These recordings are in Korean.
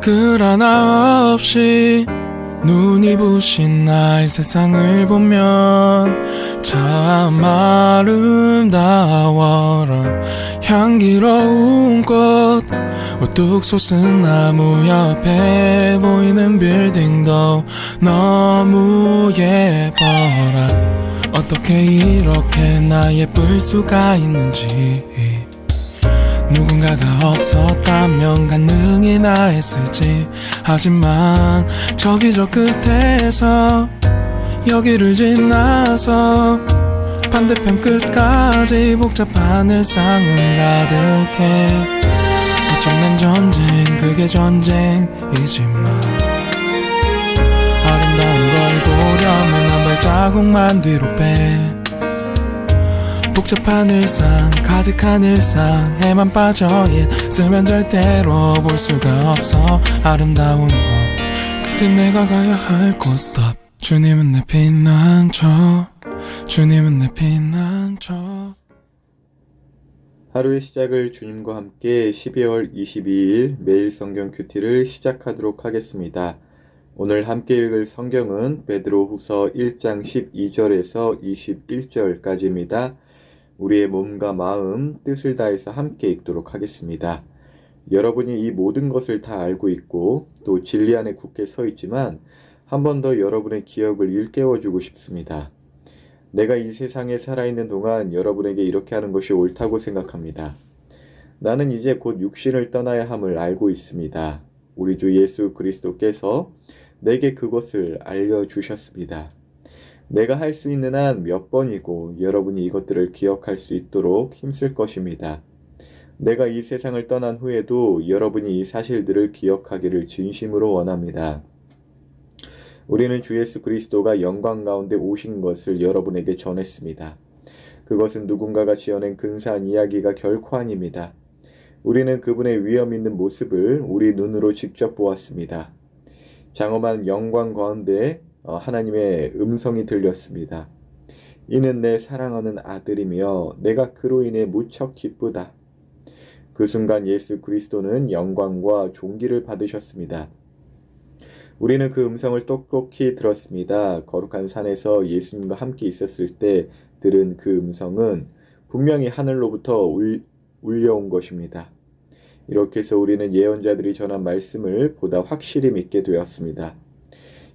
댓글 하나 없이 눈이 부신 나의 세상을 보면 참 아름다워라. 향기로운 꽃 우뚝 솟은 나무 옆에 보이는 빌딩도 너무 예뻐라. 어떻게 이렇게 나 예쁠 수가 있는지 누군가가 없었다면 가능이나 했을지. 하지만 저기 저 끝에서 여기를 지나서 반대편 끝까지 복잡한 일상은 가득해. 엄청난 전쟁 그게 전쟁이지만 아름다운 걸 보려면 한 발자국만 뒤로 빼 복잡한 일상 가득한 일상 에만 빠져 있으면 절대로 볼 수가 없어 아름다운 것 그때 내가 가야 할곳 stop 주님은 내 피난처 주님은 내 피난처 하루의 시작을 주님과 함께 12월 22일 매일 성경 큐티를 시작하도록 하겠습니다. 오늘 함께 읽을 성경은 베드로 후서 1장 12절에서 21절까지입니다. 우리의 몸과 마음, 뜻을 다해서 함께 읽도록 하겠습니다. 여러분이 이 모든 것을 다 알고 있고 또 진리 안에 굳게 서 있지만 한 번 더 여러분의 기억을 일깨워주고 싶습니다. 내가 이 세상에 살아있는 동안 여러분에게 이렇게 하는 것이 옳다고 생각합니다. 나는 이제 곧 육신을 떠나야 함을 알고 있습니다. 우리 주 예수 그리스도께서 내게 그것을 알려주셨습니다. 내가 할 수 있는 한 몇 번이고 여러분이 이것들을 기억할 수 있도록 힘쓸 것입니다. 내가 이 세상을 떠난 후에도 여러분이 이 사실들을 기억하기를 진심으로 원합니다. 우리는 주 예수 그리스도가 영광 가운데 오신 것을 여러분에게 전했습니다. 그것은 누군가가 지어낸 근사한 이야기가 결코 아닙니다. 우리는 그분의 위험 있는 모습을 우리 눈으로 직접 보았습니다. 장엄한 영광 가운데 어, 하나님의 음성이 들렸습니다. 이는 내 사랑하는 아들이며 내가 그로 인해 무척 기쁘다. 그 순간 예수 그리스도는 영광과 존귀를 받으셨습니다. 우리는 그 음성을 똑똑히 들었습니다. 거룩한 산에서 예수님과 함께 있었을 때 들은 그 음성은 분명히 하늘로부터 울, 울려온 것입니다. 이렇게 해서 우리는 예언자들이 전한 말씀을 보다 확실히 믿게 되었습니다.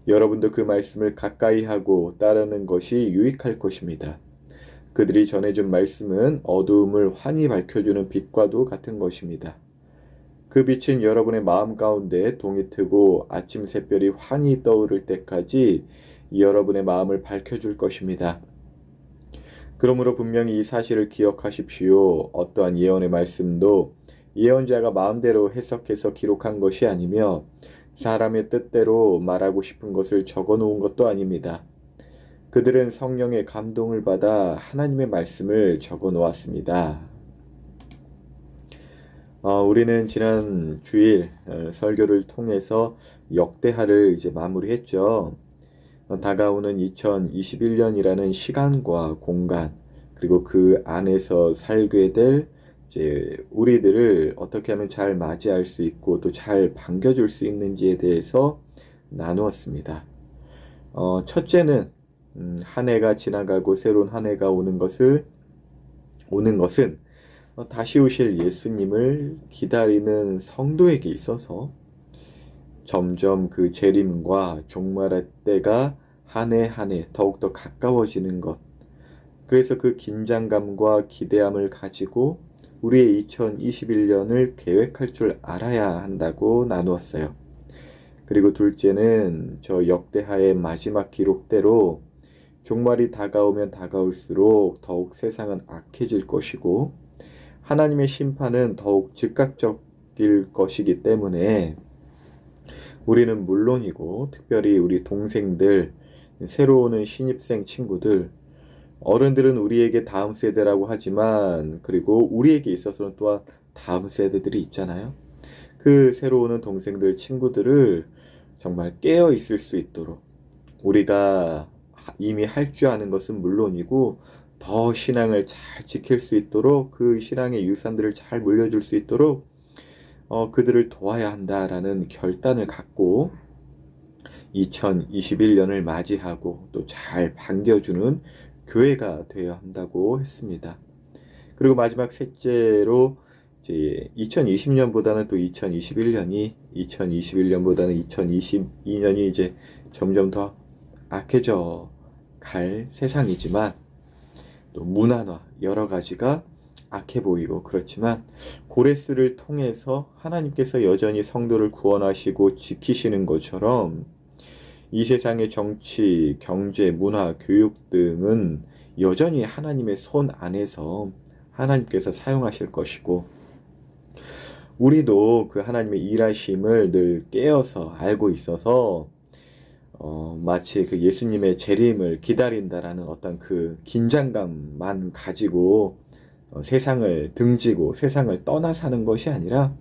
여러분도 그 말씀을 가까이 하고 따르는 것이 유익할 것입니다. 그들이 전해준 말씀은 어두움을 환히 밝혀주는 빛과도 같은 것입니다. 그 빛은 여러분의 마음 가운데 동이 트고 아침 새별이 환히 떠오를 때까지 여러분의 마음을 밝혀줄 것입니다. 그러므로 분명히 이 사실을 기억하십시오. 어떠한 예언의 말씀도 예언자가 마음대로 해석해서 기록한 것이 아니며 사람의 뜻대로 말하고 싶은 것을 적어 놓은 것도 아닙니다. 그들은 성령의 감동을 받아 하나님의 말씀을 적어 놓았습니다. 어, 우리는 지난 주일 어, 설교를 통해서 역대하를 이제 마무리했죠. 어, 다가오는 2021년이라는 시간과 공간 그리고 그 안에서 살게 될 이제 우리들을 어떻게 하면 잘 맞이할 수 있고 또 잘 반겨줄 수 있는지에 대해서 나누었습니다. 어, 첫째는 음, 한 해가 지나가고 새로운 한 해가 오는 것을 오는 것은 어, 다시 오실 예수님을 기다리는 성도에게 있어서 점점 그 재림과 종말의 때가 한 해 한 해 더욱더 가까워지는 것. 그래서 그 긴장감과 기대함을 가지고 우리의 2021년을 계획할 줄 알아야 한다고 나누었어요. 그리고 둘째는 저 역대하의 마지막 기록대로 종말이 다가오면 다가올수록 더욱 세상은 악해질 것이고 하나님의 심판은 더욱 즉각적일 것이기 때문에 우리는 물론이고 특별히 우리 동생들, 새로 오는 신입생 친구들, 어른들은 우리에게 다음 세대라고 하지만 그리고 우리에게 있어서는 또한 다음 세대들이 있잖아요. 그 새로 오는 동생들, 친구들을 정말 깨어 있을 수 있도록 우리가 이미 할 줄 아는 것은 물론이고 더 신앙을 잘 지킬 수 있도록 그 신앙의 유산들을 잘 물려줄 수 있도록 어, 그들을 도와야 한다라는 결단을 갖고 2021년을 맞이하고 또 잘 반겨주는 교회가 되어야 한다고 했습니다. 그리고 마지막 셋째로 이제 2020년보다는 또 2021년이 2021년보다는 2022년이 이제 점점 더 악해져 갈 세상이지만 또 문화나 여러 가지가 악해 보이고 그렇지만 고레스를 통해서 하나님께서 여전히 성도를 구원하시고 지키시는 것처럼 이 세상의 정치, 경제, 문화, 교육 등은 여전히 하나님의 손 안에서 하나님께서 사용하실 것이고 우리도 그 하나님의 일하심을 늘 깨어서 알고 있어서 어, 마치 그 예수님의 재림을 기다린다라는 어떤 그 긴장감만 가지고 어, 세상을 등지고 세상을 떠나 사는 것이 아니라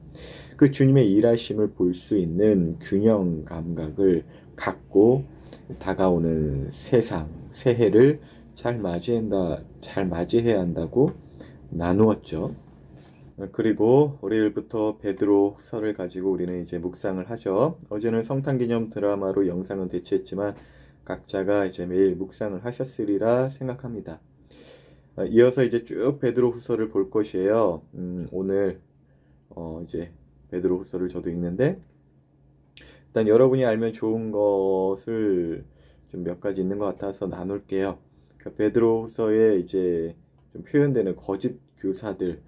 그 주님의 일하심을 볼 수 있는 균형 감각을 갖고 다가오는 세상, 새해를 잘 맞이한다, 잘 맞이해야 한다고 나누었죠. 그리고 월요일부터 베드로서를 가지고 우리는 이제 묵상을 하죠. 어제는 성탄 기념 드라마로 영상은 대체했지만 각자가 이제 매일 묵상을 하셨으리라 생각합니다. 어, 이어서 이제 쭉 베드로 후서를 볼 것이에요. 음, 오늘 어, 이제 베드로 후서를 저도 읽는데 일단 여러분이 알면 좋은 것을 좀 몇 가지 있는 것 같아서 나눌게요. 그러니까 베드로후서에 이제 좀 표현되는 거짓 교사들,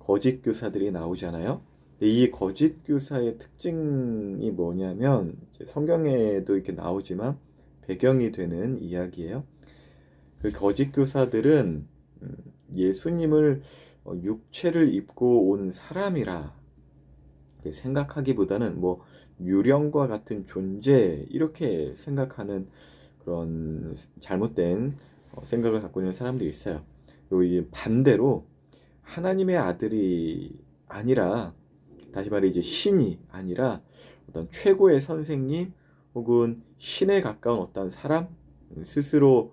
거짓 교사들이 나오잖아요. 이 거짓 교사의 특징이 뭐냐면 성경에도 이렇게 나오지만 배경이 되는 이야기예요. 그 거짓 교사들은 음, 예수님을 어, 육체를 입고 온 사람이라 생각하기보다는 뭐 유령과 같은 존재 이렇게 생각하는 그런 잘못된 어, 생각을 갖고 있는 사람들이 있어요. 그리고 이 반대로 하나님의 아들이 아니라 다시 말해 이제 신이 아니라 어떤 최고의 선생님 혹은 신에 가까운 어떤 사람 스스로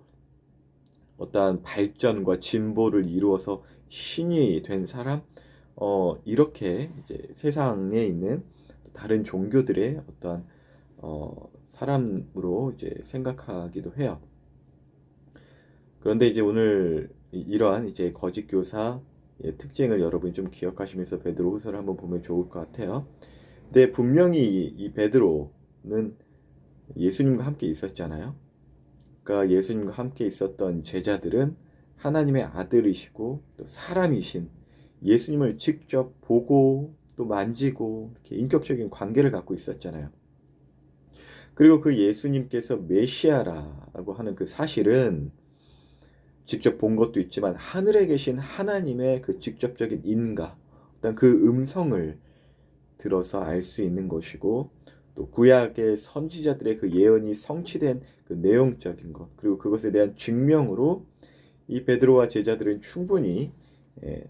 어떠한 발전과 진보를 이루어서 신이 된 사람 어 이렇게 이제 세상에 있는 다른 종교들의 어떠한 어 사람으로 이제 생각하기도 해요. 그런데 이제 오늘 이- 이러한 이제 거짓 교사의 특징을 여러분이 좀 기억하시면서 베드로후서를 한번 보면 좋을 것 같아요. 근데 분명히 이 베드로는 예수님과 함께 있었잖아요. 그러니까 예수님과 함께 있었던 제자들은 하나님의 아들이시고 또 사람이신 예수님을 직접 보고 또 만지고 이렇게 인격적인 관계를 갖고 있었잖아요. 그리고 그 예수님께서 메시아라고 하는 그 사실은 직접 본 것도 있지만 하늘에 계신 하나님의 그 직접적인 인가, 어떤 그 음성을 들어서 알 수 있는 것이고 또 구약의 선지자들의 그 예언이 성취된 그 내용적인 것 그리고 그것에 대한 증명으로 이 베드로와 제자들은 충분히 예,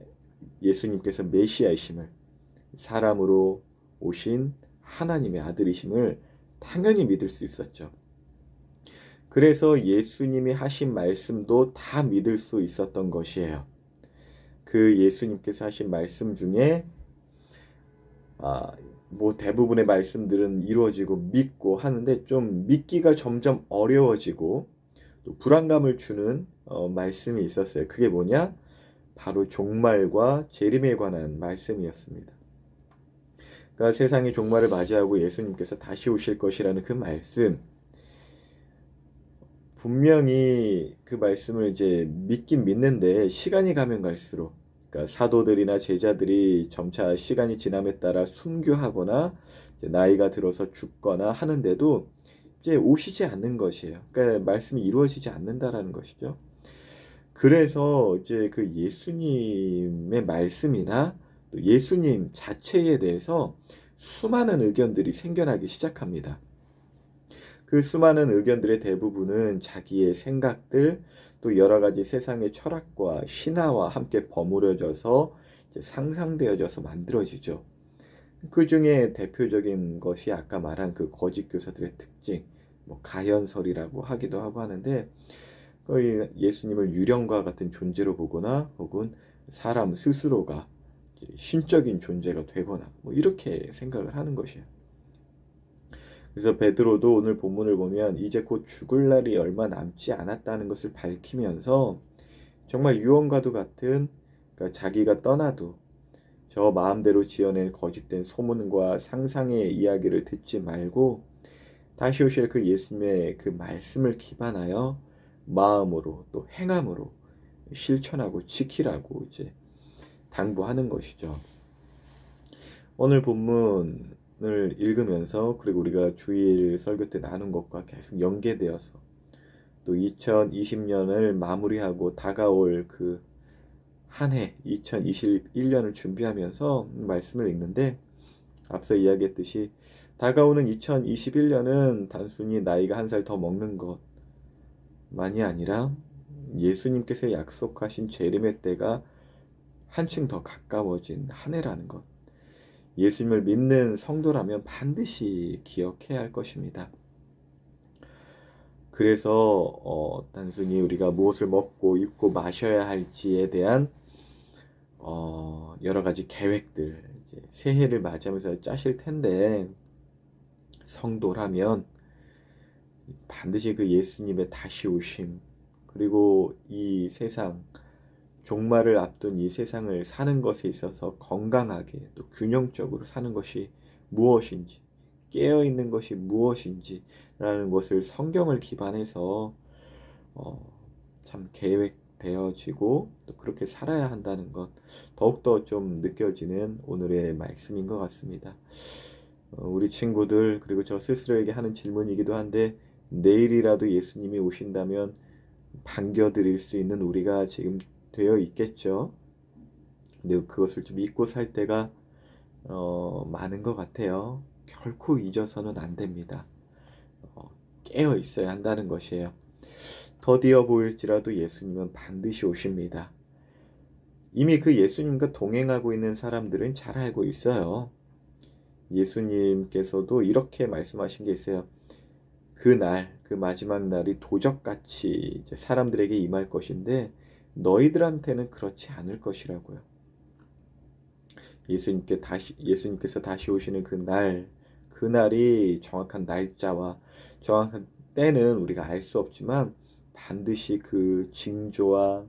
예수님께서 메시아이심을 사람으로 오신 하나님의 아들이심을 당연히 믿을 수 있었죠. 그래서 예수님이 하신 말씀도 다 믿을 수 있었던 것이에요. 그 예수님께서 하신 말씀 중에 아, 뭐 대부분의 말씀들은 이루어지고 믿고 하는데 좀 믿기가 점점 어려워지고 또 불안감을 주는 어, 말씀이 있었어요. 그게 뭐냐? 바로 종말과 재림에 관한 말씀이었습니다. 그러니까 세상의 종말을 맞이하고 예수님께서 다시 오실 것이라는 그 말씀. 분명히 그 말씀을 이제 믿긴 믿는데 시간이 가면 갈수록 그러니까 사도들이나 제자들이 점차 시간이 지남에 따라 순교하거나 나이가 들어서 죽거나 하는데도 이제 오시지 않는 것이에요. 그러니까 말씀이 이루어지지 않는다라는 것이죠. 그래서 이제 그 예수님의 말씀이나 또 예수님 자체에 대해서 수많은 의견들이 생겨나기 시작합니다. 그 수많은 의견들의 대부분은 자기의 생각들, 또 여러 가지 세상의 철학과 신화와 함께 버무려져서 상상되어져서 만들어지죠. 그 중에 대표적인 것이 아까 말한 그 거짓 교사들의 특징, 뭐 가현설이라고 하기도 하고 하는데 거의 예수님을 유령과 같은 존재로 보거나 혹은 사람 스스로가 신적인 존재가 되거나 뭐 이렇게 생각을 하는 것이에요. 그래서 베드로도 오늘 본문을 보면 이제 곧 죽을 날이 얼마 남지 않았다는 것을 밝히면서 정말 유언과도 같은 그러니까 자기가 떠나도 저 마음대로 지어낸 거짓된 소문과 상상의 이야기를 듣지 말고 다시 오실 그 예수님의 그 말씀을 기반하여 마음으로 또 행함으로 실천하고 지키라고 이제 당부하는 것이죠. 오늘 본문을 읽으면서 그리고 우리가 주일 설교 때 나눈 것과 계속 연계되어서 또 2020년을 마무리하고 다가올 그 한 해 2021년을 준비하면서 말씀을 읽는데 앞서 이야기했듯이 다가오는 2021년은 단순히 나이가 한 살 더 먹는 것만이 아니라 예수님께서 약속하신 재림의 때가 한층 더 가까워진 한 해라는 것. 예수님을 믿는 성도라면 반드시 기억해야 할 것입니다. 그래서 어, 단순히 우리가 무엇을 먹고 입고 마셔야 할지에 대한 어, 여러 가지 계획들 새해를 맞이하면서 짜실 텐데 성도라면 반드시 그 예수님의 다시 오심 그리고 이 세상 종말을 앞둔 이 세상을 사는 것에 있어서 건강하게 또 균형적으로 사는 것이 무엇인지 깨어 있는 것이 무엇인지라는 것을 성경을 기반해서 어, 참 계획되어지고 또 그렇게 살아야 한다는 것 더욱더 좀 느껴지는 오늘의 말씀인 것 같습니다. 어, 우리 친구들 그리고 저 스스로에게 하는 질문이기도 한데 내일이라도 예수님이 오신다면 반겨드릴 수 있는 우리가 지금 되어 있겠죠. 근데 그것을 좀 잊고 살 때가 어, 많은 것 같아요. 결코 잊어서는 안 됩니다. 어, 깨어 있어야 한다는 것이에요. 더디어 보일지라도 예수님은 반드시 오십니다. 이미 그 예수님과 동행하고 있는 사람들은 잘 알고 있어요. 예수님께서도 이렇게 말씀하신 게 있어요. 그 날, 그 마지막 날이 도적같이 사람들에게 임할 것인데 너희들한테는 그렇지 않을 것이라고요. 예수님께 다시 예수님께서 다시 오시는 그 날, 그 날이 정확한 날짜와 정확한 때는 우리가 알 수 없지만 반드시 그 징조와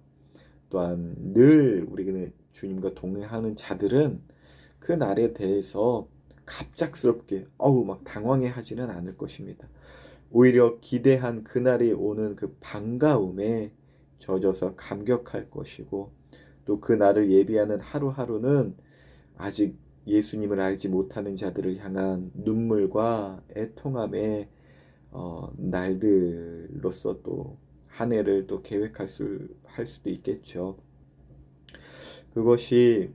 또한 늘 우리가 주님과 동행하는 자들은 그 날에 대해서 갑작스럽게 어우 막 당황해 하지는 않을 것입니다. 오히려 기대한 그날이 오는 그 반가움에 젖어서 감격할 것이고 또 그 날을 예비하는 하루하루는 아직 예수님을 알지 못하는 자들을 향한 눈물과 애통함의 어, 날들로서 또 한 해를 또 계획할 수, 할 수도 있겠죠. 그것이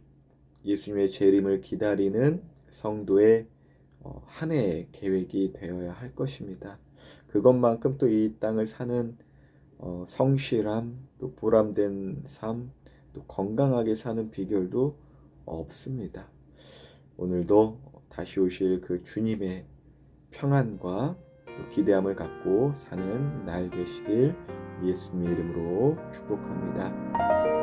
예수님의 재림을 기다리는 성도의 어, 한 해의 계획이 되어야 할 것입니다. 그것만큼 또 이 땅을 사는 어, 성실함, 또 보람된 삶, 또 건강하게 사는 비결도 없습니다. 오늘도 다시 오실 그 주님의 평안과 기대함을 갖고 사는 날 되시길 예수님의 이름으로 축복합니다.